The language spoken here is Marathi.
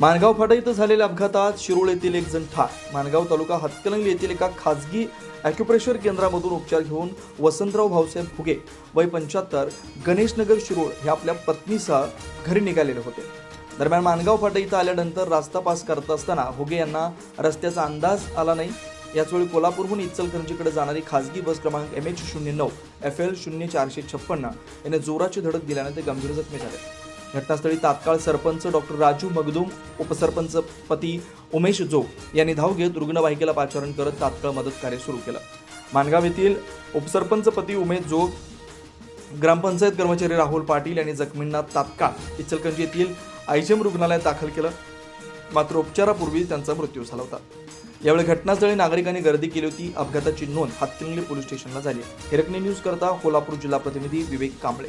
माणगाव फाटा इथं झालेल्या अपघातात शिरोळ येथील एक जण ठार. माणगाव तालुका हातकणंगले येथील एका खाजगी ॲक्युप्रेशर केंद्रामधून उपचार घेऊन वसंतराव भाऊसाहेब फुगे वय पंच्याहत्तर गणेशनगर शिरोळ हे आपल्या पत्नीसह घरी निघालेले होते. दरम्यान माणगाव फाटा इथं आल्यानंतर रास्ता पास करत असताना हुगे यांना रस्त्याचा अंदाज आला नाही. याचवेळी कोल्हापूरहून इचलकरंजीकडे जाणारी खाजगी बस क्रमांक एम एच शून्य नऊ एफ एल शून्य चारशे छप्पन्न याने जोराची धडक दिल्याने ते गंभीर जखमी झाले. घटनास्थळी तात्काळ सरपंच डॉक्टर राजू मगदूम उपसरपंच पती उमेश जोग यांनी धाव घेत रुग्णवाहिकेला पाचारण करत तात्काळ मदत कार्य सुरू केलं. माणगाव येथील उपसरपंच पती उमेश जोग ग्रामपंचायत कर्मचारी राहुल पाटील यांनी जखमींना तात्काळ इचलकंजी येथील आयजीएम रुग्णालयात दाखल केलं. मात्र उपचारापूर्वी त्यांचा मृत्यू झाला होता. यावेळी घटनास्थळी नागरिकांनी गर्दी केली होती. अपघाताची नोंद हातकणंगले पोलीस स्टेशनला झाली. हिरकणी न्यूज करता कोल्हापूर जिल्हा प्रतिनिधी विवेक कांबळे.